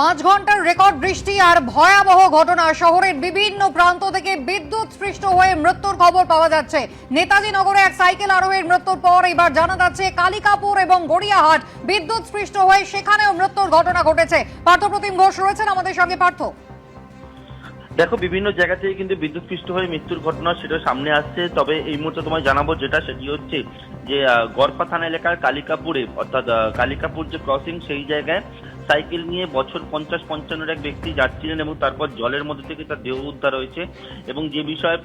পাঁচ ঘণ্টার রেকর্ড বৃষ্টি আর ভয়াবহ ঘটনা শহরের বিভিন্ন প্রান্ত থেকে বিদ্যুৎ স্পৃষ্ট হয়ে মৃত্যুর খবর পাওয়া যাচ্ছে। নেতাজি নগরে এক সাইকেল আরোহীর মৃত্যুর পর এবার জানা যাচ্ছে কালিকাপুর এবং গড়িয়াহাট বিদ্যুৎ স্পৃষ্ট হয়ে সেখানেও মৃত্যুর ঘটনা ঘটেছে। পার্থপ্রতিম ঘোষ রয়েছেন আমাদের সঙ্গে। পার্থ। দেখো, বিভিন্ন জায়গা থেকে কিন্তু বিদ্যুৎ পৃষ্ঠ হয়ে মৃত্যুর ঘটনা সেটা সামনে আসছে। তবে এই মুহূর্তে তোমায় জানাব যেটা, সেটি হচ্ছে যে গড়পা থানা এলাকার কালিকাপুরে, অর্থাৎ কালিকাপুর যে ক্রসিং সেই জায়গায় সাইকেল নিয়ে বছর পঞ্চাশ পঞ্চান্নর এক ব্যক্তি যাচ্ছিলেন এবং তারপর জলের মধ্যে থেকে তার দেহ উদ্ধার হয়েছে এবং যে বিষয়ে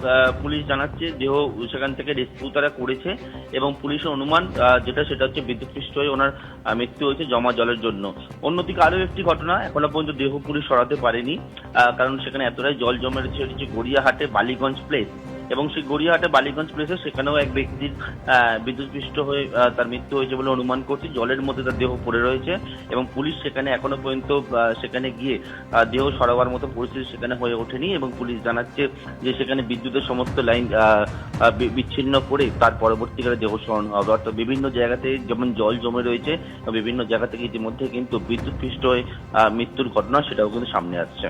পুলিশ জানাচ্ছে, দেহ সেখান থেকে রেস্কিউ তারা করেছে এবং পুলিশের অনুমান যেটা সেটা হচ্ছে বিদ্যুৎ পৃষ্ঠ হয়ে ওনার মৃত্যু হয়েছে জমা জলের জন্য। অন্যদিকে আরও একটি ঘটনা, এখনও পর্যন্ত দেহ পুলিশ সরাতে পারেনি কারণ সেখানে এতটাই জল জমে রয়েছে গড়িয়াহাটে বালিগঞ্জ প্লেস এবং সেই গড়িয়াহাটে বালিগঞ্জ প্লেসে সেখানেও এক ব্যক্তির বিদ্যুৎপৃষ্ট হয়ে তার মৃত্যু হয়েছে বলে অনুমান করছি। জলের মধ্যে তার দেহ পড়ে রয়েছে এবং পুলিশ সেখানে এখনও পর্যন্ত সেখানে গিয়ে দেহ সরাবার মতো পরিস্থিতি সেখানে হয়ে ওঠেনি এবং পুলিশ জানাচ্ছে যে সেখানে বিদ্যুতের সমস্ত লাইন বিচ্ছিন্ন করে তার পরবর্তীকালে দেহ সরানো হবে। অর্থাৎ বিভিন্ন জায়গাতে যেমন জল জমে রয়েছে বিভিন্ন জায়গা থেকে ইতিমধ্যে কিন্তু বিদ্যুৎপৃষ্ট হয়ে মৃত্যুর ঘটনা সেটাও কিন্তু সামনে আসছে।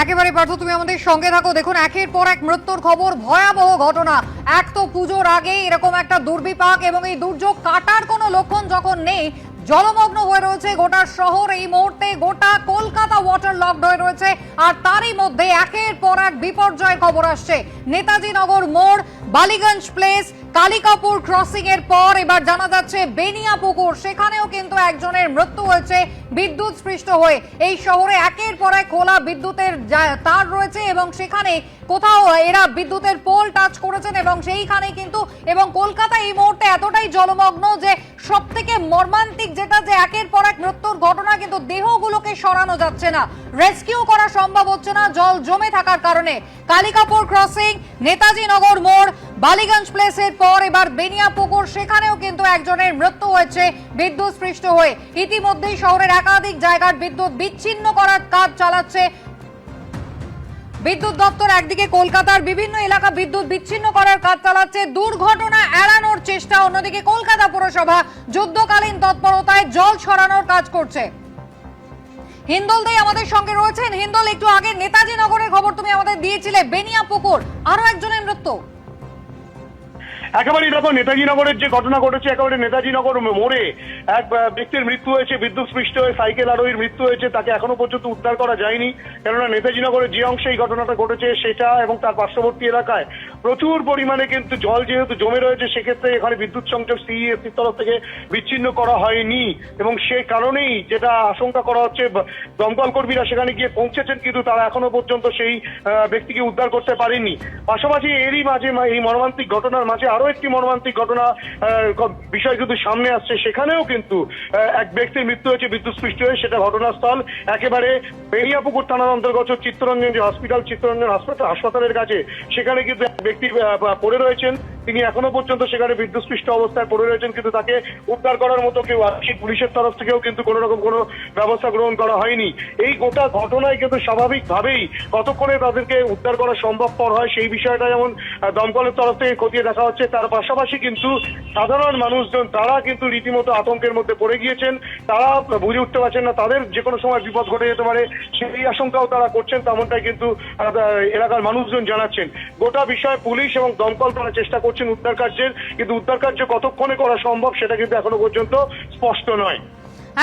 একেবারে পার্থ, তুমি আমাদের সঙ্গে থাকো। দেখুন, একের পর এক মৃত্যুর খবর, ভয়াবহ ঘটনা। এক তো পুজোর আগে এরকম একটা দুর্বিপাক এবং এই দুর্যোগ কাটার কোনো লক্ষণ যখন নেই জলমগ্ন হয়ে রয়েছে গোটা শহর। এই মুহূর্তে গোটা কলকাতা ওয়াটার লকড হয়ে রয়েছে। আর তারই মধ্যে একের পর এক বিপর্যয়ের খবর আসছে। নেতাজি নগর মোড়, বালিগঞ্জ প্লেস কালিকাপুর ক্রসিং এর পর এবার জানা যাচ্ছে বেনিয়া পুকুর সেখানেও কিন্তু একজনের মৃত্যু হয়েছে বিদ্যুৎ স্পৃষ্ট হয়ে। এই শহরে একের পর এক খোলা বিদ্যুতের তার রয়েছে এবং সেখানে কোথাও এরা বিদ্যুতের পোল টাচ করেছেন এবং সেইখানে কিন্তু এবং কলকাতা এই মুহূর্তে এতটাই জলমগ্ন যে সব থেকে মর্মান্তিক যেটা যে একের পর এক মৃত্যুর ঘটনা, কিন্তু দেহগুলোকে সরানো যাচ্ছে না। রেস্কিউ করা সম্ভব হচ্ছে না, জল জমে থাকার কারণে। কালিকাপুর ক্রসিং নেতাজি নগর মোড়, বালিগঞ্জ প্লেসের পর এবার বেনিয়া পুকুর সেখানেও কিন্তু একজনের মৃত্যু হয়েছে বিদ্যুৎ স্পৃষ্ট হয়ে। ইতিমধ্যেই শহরের একাধিক জায়গার বিদ্যুৎ বিচ্ছিন্ন করার কাজ চালাচ্ছে বিদ্যুৎ দপ্তর একদিকে কলকাতার বিভিন্ন এলাকা বিদ্যুৎ বিচ্ছিন্ন করার কাজ চালাচ্ছে, দুর্ঘটনা এড়ানোর চেষ্টা, অন্যদিকে কলকাতা পুরসভা যুদ্ধকালীন তৎপরতায় জল সরানোর কাজ করছে। হিন্দল দেই আমাদের সঙ্গে রয়েছেন। হিন্দল, একটু আগে নেতাজি নগরের খবর তুমি আমাদের দিয়েছিলে। বেনিয়া পুকুর আরও একজনের মৃত্যু। একেবারে দেখো নেতাজি নগরের যে ঘটনা ঘটেছে, একেবারে নেতাজি নগর মোড়ে এক ব্যক্তির মৃত্যু হয়েছে, বিদ্যুৎ স্পৃষ্ট হয়ে সাইকেল আরোহীর মৃত্যু হয়েছে, তাকে এখনও পর্যন্ত উদ্ধার করা যায়নি। কেননা নেতাজি নগরের যে অংশে এই ঘটনাটা ঘটেছে, সেটা এবং তার পার্শ্ববর্তী এলাকায় প্রচুর পরিমাণে কিন্তু জল যেহেতু জমে রয়েছে, সেক্ষেত্রে এখানে বিদ্যুৎ সংযোগ সিইএসসির তরফ থেকে বিচ্ছিন্ন করা হয়নি। এবং সে কারণেই যেটা আশঙ্কা করা হচ্ছে দমকল কর্মীরা সেখানে গিয়ে পৌঁছেছেন, কিন্তু তারা এখনও পর্যন্ত সেই ব্যক্তিকে উদ্ধার করতে পারেনি। পাশাপাশি এরই মাঝে এই মর্মান্তিক ঘটনার মাঝে আরও একটি মর্মান্তিক ঘটনা বিষয় কিন্তু সামনে আসছে। সেখানেও কিন্তু এক ব্যক্তির মৃত্যু হয়েছে, বিদ্যুৎ স্পৃষ্ট হয়ে, সেটা ঘটনাস্থল। একেবারে বেরিয়াপুকুর থানার অন্তর্গত চিত্তরঞ্জন যে হসপিটাল চিত্তরঞ্জন হাসপাতাল হাসপাতালের কাছে, সেখানে কিন্তু এক ব্যক্তি পড়ে রয়েছেন। তিনি এখনও পর্যন্ত সেখানে বিদ্যুৎস্পৃষ্ট অবস্থায় পড়ে রয়েছেন, কিন্তু তাকে উদ্ধার করার মতো কেউ আসেনি। পুলিশের তরফ থেকেও কিন্তু কোনো রকম কোনো ব্যবস্থা গ্রহণ করা হয়নি। এই গোটা ঘটনায় কিন্তু স্বাভাবিকভাবেই কতক্ষণে তাদেরকে উদ্ধার করা সম্ভবপর হয় সেই বিষয়টা যেমন দমকলের তরফ থেকে খতিয়ে দেখা হচ্ছে, তার পাশাপাশি কিন্তু সাধারণ মানুষজন, তারা কিন্তু রীতিমতো আতঙ্কের মধ্যে পড়ে গিয়েছেন। তারা বুঝে উঠতে পারছেন না, তাদের যে কোনো সময় বিপদ ঘটে যেতে পারে, সেই আশঙ্কাও তারা করছেন, তেমনটাই কিন্তু এলাকার মানুষজন জানাচ্ছেন। গোটা বিষয়ে পুলিশ এবং দমকল তারা চেষ্টা করছেন উদ্ধার কার্যের, কিন্তু উদ্ধার কার্য কতক্ষণে করা সম্ভব সেটা কিন্তু এখনও পর্যন্ত স্পষ্ট নয়।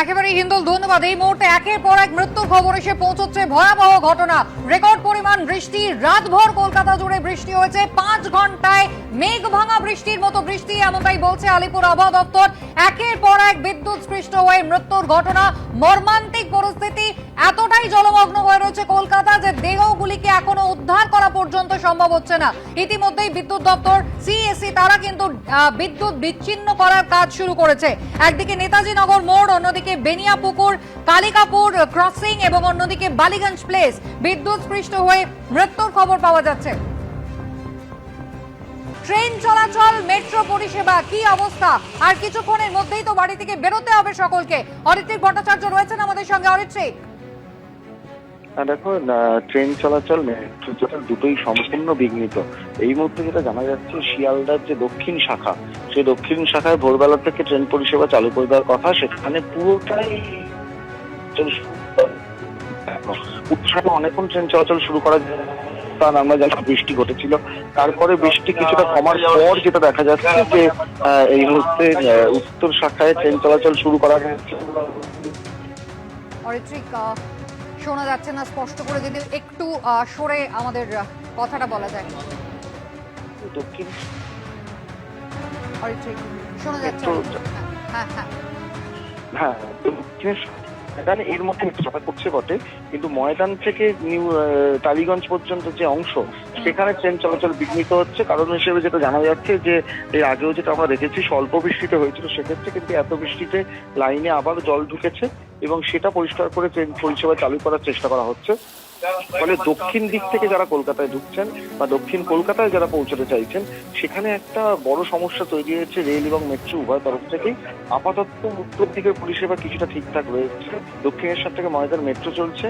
একেবারে হিন্দল, ধন্যবাদ। এই মুহূর্তে একের পর এক মৃত্যুর খবর এসে পৌঁছচ্ছে ভয়াবহ ঘটনা। রেকর্ড পরিমাণ বৃষ্টি, রাতভর কলকাতা জুড়ে বৃষ্টি হয়েছে। পাঁচ ঘন্টায় মেঘ ভাঙা বৃষ্টির মতো বৃষ্টি এমনটাই বলছে আলিপুর আবহাওয়া দপ্তর। একের পর এক বিদ্যুৎ স্পৃষ্ট হয়ে মৃত্যুর ঘটনা। মর্মান্তিক পরিস্থিতি এতটাই জলমগ্ন হয়ে রয়েছে কলকাতা যে দেহগুলিকে এখনও উদ্ধার করা পর্যন্ত সম্ভব হচ্ছে না। ইতিমধ্যেই বিদ্যুৎ দপ্তর, সিএসসি, তারা কিন্তু বিদ্যুৎ বিচ্ছিন্ন করার কাজ শুরু করেছে। একদিকে নেতাজি নগর মোড়, অন্যদিকে বেনিয়াপুকুর, কালিকাপুর ক্রসিং এবং অন্যদিকে বালিগঞ্জ প্লেস বিদ্যুৎ স্পৃষ্ট হয়ে মৃত্যুর খবর পাওয়া যাচ্ছে। ট্রেন চলাচল, মেট্রো পরিষেবা, কি অবস্থা? আর কিছুক্ষণের মধ্যেই তো বাড়ি থেকে বেরোতে হবে সকলকে। অরিত্রিক ভট্টাচার্য রয়েছেন আমাদের সঙ্গে। অরিত্রিক। দেখো ট্রেন চলাচল, মেট্রো চলাচল দুটোই সম্পূর্ণ বিঘ্নিত। এই মুহূর্তে যেটা জানা যাচ্ছে, শিয়ালদার যে দক্ষিণ শাখা, সেই দক্ষিণ শাখায় ভোরবেলা থেকে ট্রেন পরিষেবা চালু করে দেওয়ার কথা, সেখানে পুরোটাই উৎসাহে অনেকক্ষণ ট্রেন চলাচল শুরু করা যায়। কারণ আমরা জানি বৃষ্টি ঘটেছিল। তারপরে বৃষ্টি কিছুটা কমার পর যেটা দেখা যাচ্ছে যে এই মুহূর্তে উত্তর শাখায় ট্রেন চলাচল শুরু করা আহ, শোনা যাচ্ছে না স্পষ্ট করে যদি একটু সরে আমাদের কথাটা বলা যায়। দক্ষিণ শোনা যাচ্ছে হ্যাঁ হ্যাঁ। হ্যাঁ ময়দান এর মধ্যে চাপা করছে বটে, কিন্তু ময়দান থেকে নিউ টালিগঞ্জ পর্যন্ত যে অংশ, সেখানে ট্রেন চলাচল বিঘ্নিত হচ্ছে। কারণ হিসেবে যেটা জানা যাচ্ছে যে, এর আগেও যেটা আমরা দেখেছি, স্বল্প বৃষ্টিতে হয়েছিল, সেক্ষেত্রে কিন্তু এত বৃষ্টিতে লাইনে আবার জল ঢুকেছে এবং সেটা পরিষ্কার করে ট্রেন পরিষেবা চালু করার চেষ্টা করা হচ্ছে। ফলে দক্ষিণ দিক থেকে যারা কলকাতায় ঢুকছেন বা দক্ষিণ কলকাতায় যারা পৌঁছতে চাইছেন, সেখানে একটা বড় সমস্যা তৈরি হয়েছে রেল এবং মেট্রো, উভয় তরফ থেকেই। আপাতত উত্তর দিকের পরিষেবা কিছুটা ঠিকঠাক রয়েছে। দক্ষিণেশ্বর থেকে ময়দান মেট্রো চলছে।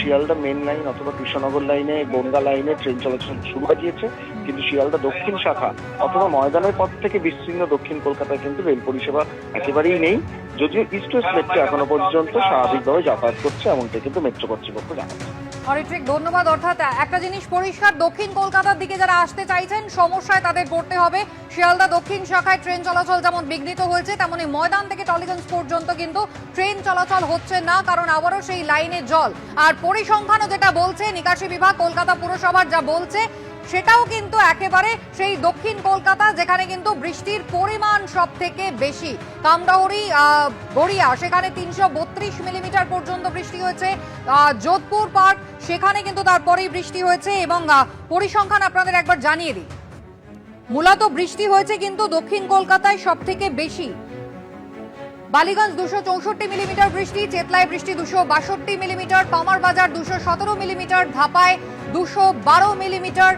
শিয়ালদা মেন লাইন অথবা কৃষ্ণনগর লাইনে বনগা লাইনে ট্রেন চলাচল শুরু হয়ে গিয়েছে। কিন্তু শিয়ালদা দক্ষিণ শাখা অথবা ময়দানের পথ থেকে বিস্তীর্ণ দক্ষিণ কলকাতায় কিন্তু রেল পরিষেবা একেবারেই নেই। যদিও ইস্ট ওয়েস্ট মেট্রো এখনও পর্যন্ত স্বাভাবিকভাবে যাতায়াত করছে, এমনটাই কিন্তু মেট্রো কর্তৃপক্ষ জানাচ্ছে। অরিত্রিক ধন্যবাদ। অর্থাৎ একটা জিনিস পরিষ্কার, দক্ষিণ কলকাতার দিকে যারা আসতে চাইছেন, সমস্যায় তাদের পড়তে হবে। শিয়ালদা দক্ষিণ শাখায় ট্রেন চলাচল যেমন বিঘ্নিত হয়েছে, তেমনি ময়দান থেকে টলিগঞ্জ পর্যন্ত কিন্তু ট্রেন চলাচল হচ্ছে না, কারণ আবারও সেই লাইনে জল। আর পরিসংখ্যানও যেটা বলছে, নিকাশি বিভাগ, কলকাতা পুরসভার যা বলছে সেটাও কিন্তু একেবারে সেই দক্ষিণ কলকাতা, যেখানে কিন্তু বৃষ্টির পরিমাণ সব থেকে বেশি কামরাহরি গড়িয়া, সেখানে তিনশো বত্রিশ মিলিমিটার পর্যন্ত বৃষ্টি হয়েছে। যোধপুর পার্ক, সেখানে কিন্তু তারপরেই বৃষ্টি হয়েছে এবং পরিসংখ্যান আপনাদের একবার জানিয়ে দিই। মূলত বৃষ্টি হয়েছে কিন্তু দক্ষিণ কলকাতায় সব থেকে বেশি। বালিগঞ্জ দুশো চৌষট্টি মিলিমিটার বৃষ্টি, চেতলায় বৃষ্টি দুশো বাষট্টি মিলিমিটার পামার বাজার দুশো সতেরো মিলিমিটার, ধাপায় দুশো বারো মিলিমিটার।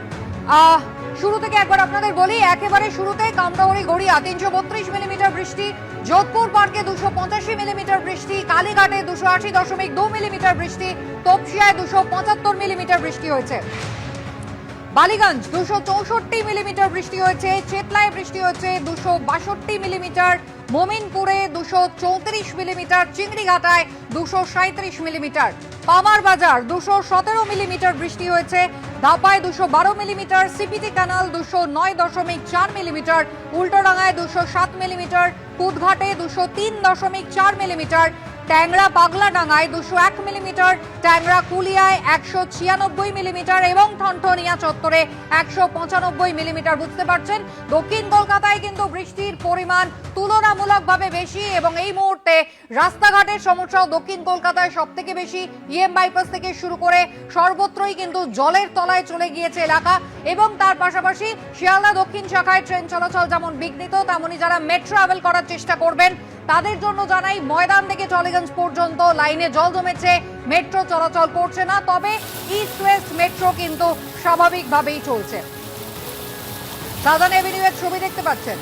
শুরু থেকে একবার আপনাদের বলি, একেবারে শুরুতে কামরাহরি গড়িয়া তিনশো বত্রিশ মিলিমিটার বৃষ্টি, যোধপুর পার্কে দুশো পঁচাশি মিলিমিটার বৃষ্টি, কালীঘাটে দুশো আশি দশমিক দু মিলিমিটার বৃষ্টি, তপসিয়ায় দুশো পঁচাত্তর মিলিমিটার বৃষ্টি হয়েছে। বালিগঞ্জ দুশো চৌষট্টি মিলিমিটার বৃষ্টি হয়েছে, চেতলায় বৃষ্টি হয়েছে দুশো বাষট্টি মিলিমিটার, মোমিনপুরে দুশো চৌত্রিশ মিলিমিটার, চিংড়িঘাটায় দুশো সাঁত্রিশ মিলিমিটার। পামার বাজার দুশো সতেরো মিলিমিটার বৃষ্টি হয়েছে ধাপায় দুশো বারো মিলিমিটার, সিপিটি ক্যানাল দুশো নয় দশমিক চার মিলিমিটার, উল্টোডাঙ্গায় দুশো সাত মিলিমিটার, কুদঘাটে দুশো তিন দশমিক চার মিলিমিটার ট্যাংরা পাগলাডাঙ্গায় দুশো এক মিলিমিটার, ট্যাংরা কুলিয়ায় একশো ছিয়ানব্বই মিলিমিটার এবং ঠনঠনিয়া চত্বরে একশো পঁচানব্বই মিলিমিটার। বুঝতে পারছেন? দক্ষিণ কলকাতায় কিন্তু বৃষ্টির পরিমাণ তুলনামূলকভাবে বেশি এবং এই মুহূর্তে রাস্তাঘাটের সমস্যাও দক্ষিণ কলকাতায় সব থেকে বেশি ইএম বাইপাস থেকে শুরু করে সর্বত্রই কিন্তু জলের তলায় চলে গিয়েছে এলাকা এবং তার পাশাপাশি শিয়ালদা দক্ষিণ শাখায় ট্রেন চলাচল যেমন বিঘ্নিত, তেমনি যারা মেট্রো ট্রাভেল করার চেষ্টা করবেন তাদের জন্য জানাই, ময়দান থেকে টলিগঞ্জ পর্যন্ত লাইনে জল জমেছে, মেট্রো চলাচল করছে না, তবে ইস্ট ওয়েস্ট মেট্রো কিন্তু স্বাভাবিকভাবেই চলছে। সাধারণ এভিনিউ এর ছবি দেখতে পাচ্ছেন।